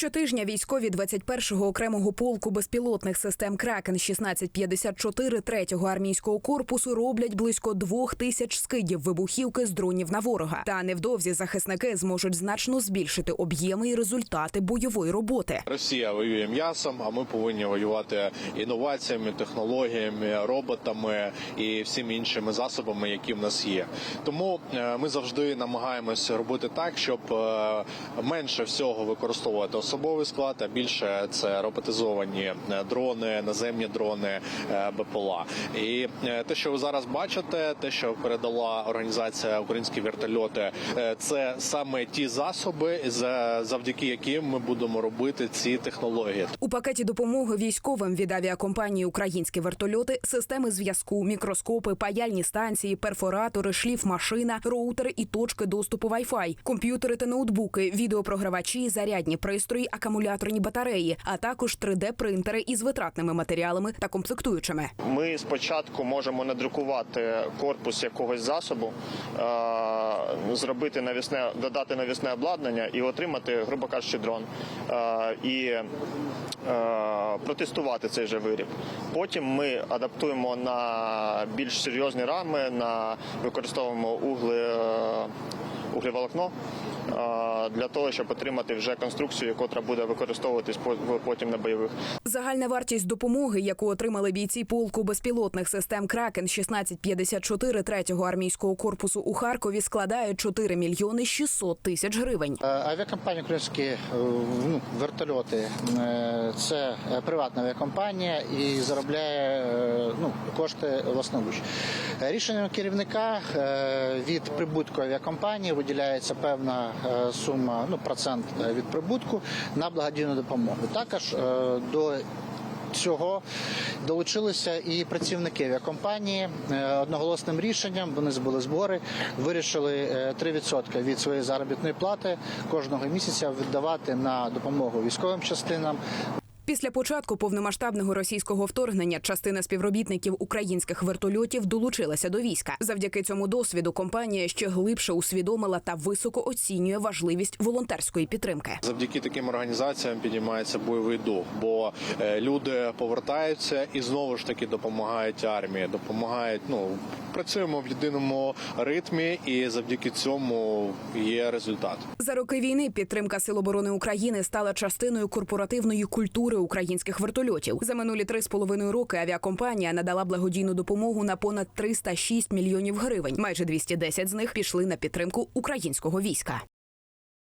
Щотижня військові 21-го окремого полку безпілотних систем Кракен 1654 3-го армійського корпусу роблять близько двох тисяч скидів вибухівки з дронів на ворога. Та невдовзі захисники зможуть значно збільшити об'єми і результати бойової роботи. Росія воює м'ясом, а ми повинні воювати інноваціями, технологіями, роботами і всіми іншими засобами, які в нас є. Тому е, ми завжди намагаємося робити так, щоб е, менше всього використовувати особовий склад, а більше це роботизовані е, дрони, наземні дрони, е, БПЛА. І е, те, що ви зараз бачите, те, що передала організація Українські вертольоти, це саме ті засоби, за- завдяки яким ми будемо робити ці технології. У пакеті допомоги військовим від авіакомпанії Українські вертольоти, системи зв'язку, мікроскопи, паяльні станції, перфоратори, шліф-машина, роутери і точки доступу Wi-Fi, комп'ютери та ноутбуки, відеопрогравачі, зарядні пристрої, акумуляторні батареї, а також 3D-принтери із витратними матеріалами та комплектуючими. Ми спочатку можемо надрукувати корпус якогось засобу, е, зробити навісне, додати навісне обладнання і отримати, грубо кажучи, дрон. Е, І е, протестувати цей же виріб. Потім ми адаптуємо на більш серйозні рами, на використовуємо угли. Углеволокно е, для того, щоб отримати вже конструкцію, яка буде використовуватись по- потім на бойових Загальна вартість допомоги, яку отримали бійці полку безпілотних систем Кракен 1654 3-го армійського корпусу у Харкові, складає 4 мільйони 600 тисяч гривень. Е, Авіакомпанія українські е, ну, вертольоти е, це приватна авіакомпанія і заробляє ну, кошти власноруч. Рішенням керівника від прибутку авіакомпанії виділяється певна е, сума, ну процент е, від прибутку на благодійну допомогу. Також е, до Цього долучилися і працівники авіакомпанії одноголосним рішенням. Вони збили збори, вирішили е, 3% від своєї заробітної плати кожного місяця віддавати на допомогу військовим частинам. Після початку повномасштабного російського вторгнення частина співробітників українських вертольотів долучилася до війська. Завдяки цьому досвіду компанія ще глибше усвідомила та високо оцінює важливість волонтерської підтримки. Завдяки таким організаціям підіймається бойовий дух, бо е, люди повертаються і знову ж таки допомагають армії, допомагають. Ну працюємо в єдиному ритмі, і завдяки цьому є результат. За роки війни підтримка Сил оборони України стала частиною корпоративної культури українських вертольотів. За минулі три з половиною роки авіакомпанія надала благодійну допомогу на понад 306 мільйонів гривень. Майже 210 з них пішли на підтримку українського війська.